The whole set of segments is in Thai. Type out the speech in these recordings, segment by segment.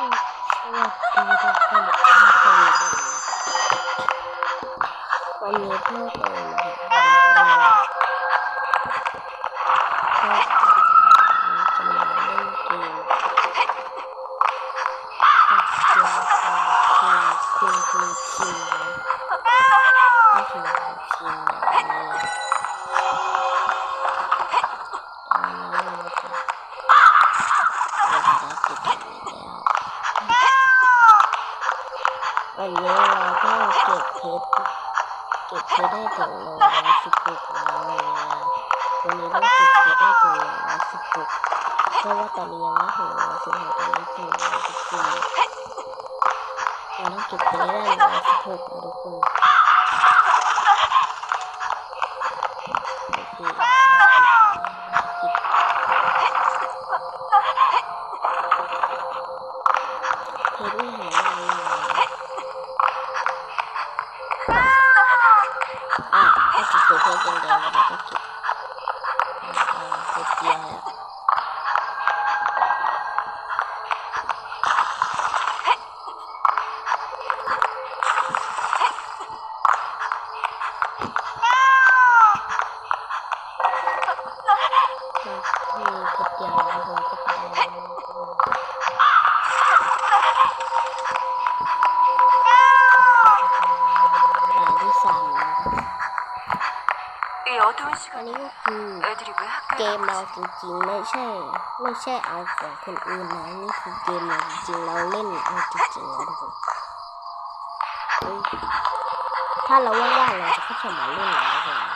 สวั วันนี้เราก็เก็บเพชรเก็บเพชรได้ถึงร้อยสิบหกแล้วนนี้นะวันนี้ต้องเก็บเพชรได้ถึงร้อยสิบหกเพราะว่าตอนนี้ยังไม่ถึงร้อยสิบหกตอนนี้ถึงร้อยสิบสี่เราต้องเก็บเพชรได้ร้อยสิบหกนะทุกคน อันนี้ก็คือเกมเราจริงๆ ไม่ใช่ ไม่ใช่เอาของคนอื่นนะนี่คือเกมเราจริงเราเล่นเอาจริงๆนะทุกคนถ้าเราว่างๆเราจะเข้ามาเล่นนะทุกคน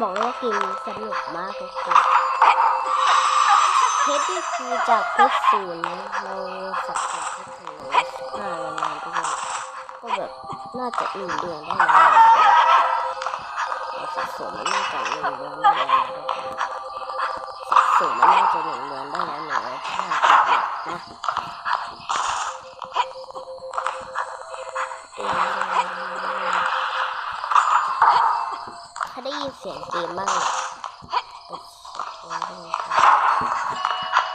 บอกเลยว่าเกมนี้สนุกมากทุกคนเพชรนี่คือจากเพชรศูนย์เราสะสมเพชรถึงร้อยสิบห้าแล้วนะทุกคนก็แบบน่าจะหนึ่งเดือนได้แล้วเราสะสมมันน่าจะหนึ่งเดือนได้แล้วนะสะสมมันน่าจะหนึ่งเดือนได้แล้วหนึ่งร้อยห้าสิบเนี่ยนะ เสียงเกมบ้างเนี่ยกดเสียงเกมด้วยครับ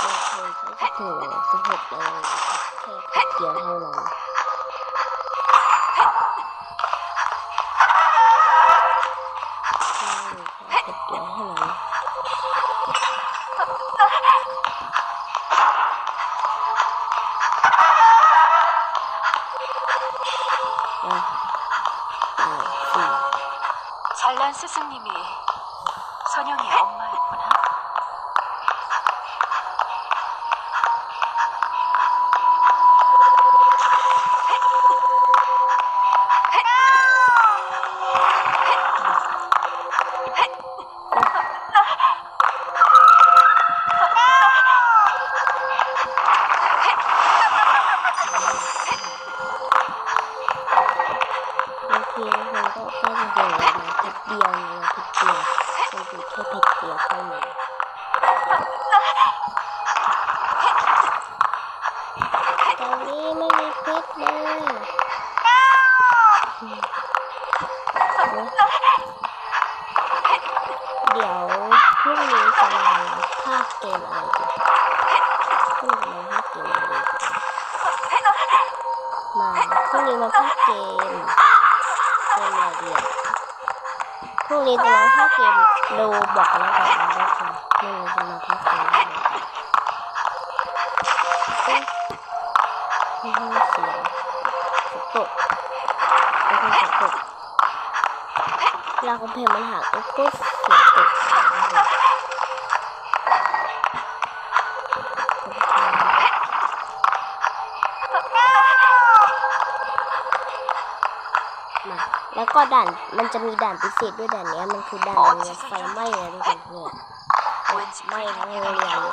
โอเคก็จะถึงสิบหกแล้วแค่แป๊บเดียวเท่านั้น 스승님이 선영의 엄마 พรุ่งนี้มาภาคเกมเกมอะไรดีอะพรุ่งนี้จะมาเข้าเกมโลบอกแล้วกันนะทุกคนพรุ่งนี้จะมาเข้าเกมไม่ให้เสียงฝนตกไม่ให้ฝนตกเวลาคอมเพลมันหักก็เสียงตก มา แล้วก็ด่านมันจะมีด่านพิเศษด้วยด่านนี้มันคือด่านเนี้ยไฟไหม้เลยทุกคนเนี่ยไหม้ทั้งโรงเรียนเไย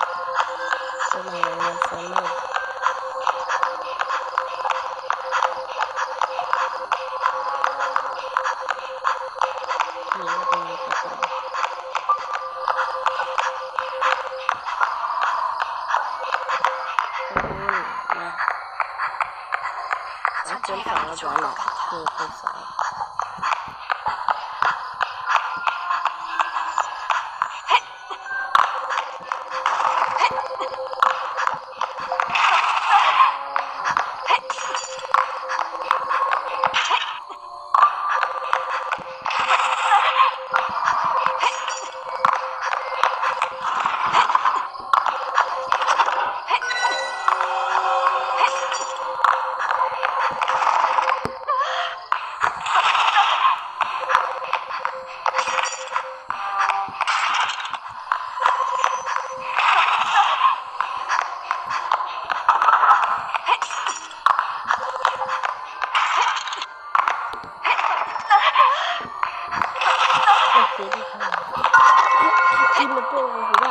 โรงเรียนไฟไหม้这个。 ดีค่ะกินมาโป้งหรือว่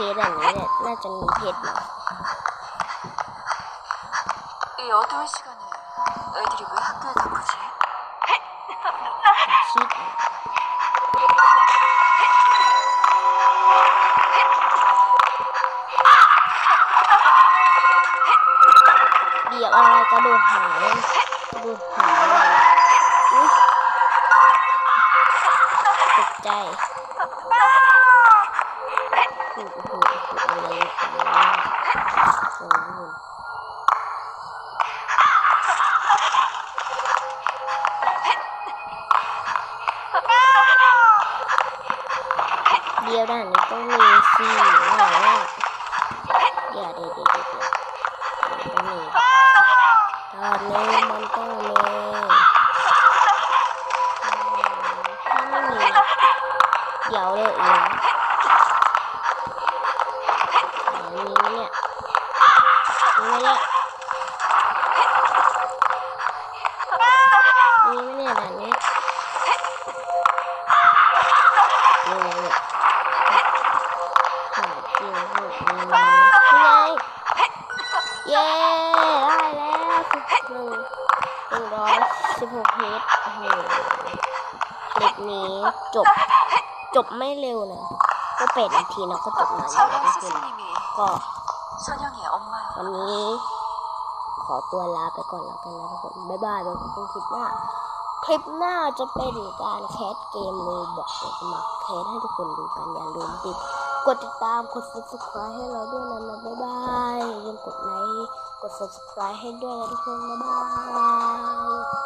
ชรอย่างนี้เนี่ยน่าจะมีเพชรมาชิดเดี๋ยวอะไรกรโดดหายระโดดหายตกใจ ยวด้านนี้ต้องมีสิว่าว่าเดี๋ยวเดี๋ยวเดี๋ยวเดี๋ยวเดี๋ยวต้องมีตอนนี้มันต้องมีถ้าไม่มีเดี๋ยวเลยเองมีไหมเนี่ยมีไหมเนี่ยมีไหมเนี่ยด่านนี้ 16เฮดโอ้โหเด็กนี้จบ จบไม่เร็วนะ ก็เป็ดนาทีนะก็จบนานแล้วทุกคนก็วันนี้ ขอตัวลาไปก่อนแล้วกันนะทุกคน บ๊ายบายแล้วกัคลิปหน้า คลิปหน้าจะเป็นการแคสเกมโลบอกเดี๋ยวแคสให้ทุกคนดูกันอย่าลืมติดกดติดตาม กด subscribe ให้เราด้วยนะนะบ๊ายบายยังกดไลค์ กด subscribe ให้ด้วยนะทุกคน บ๊ายบาย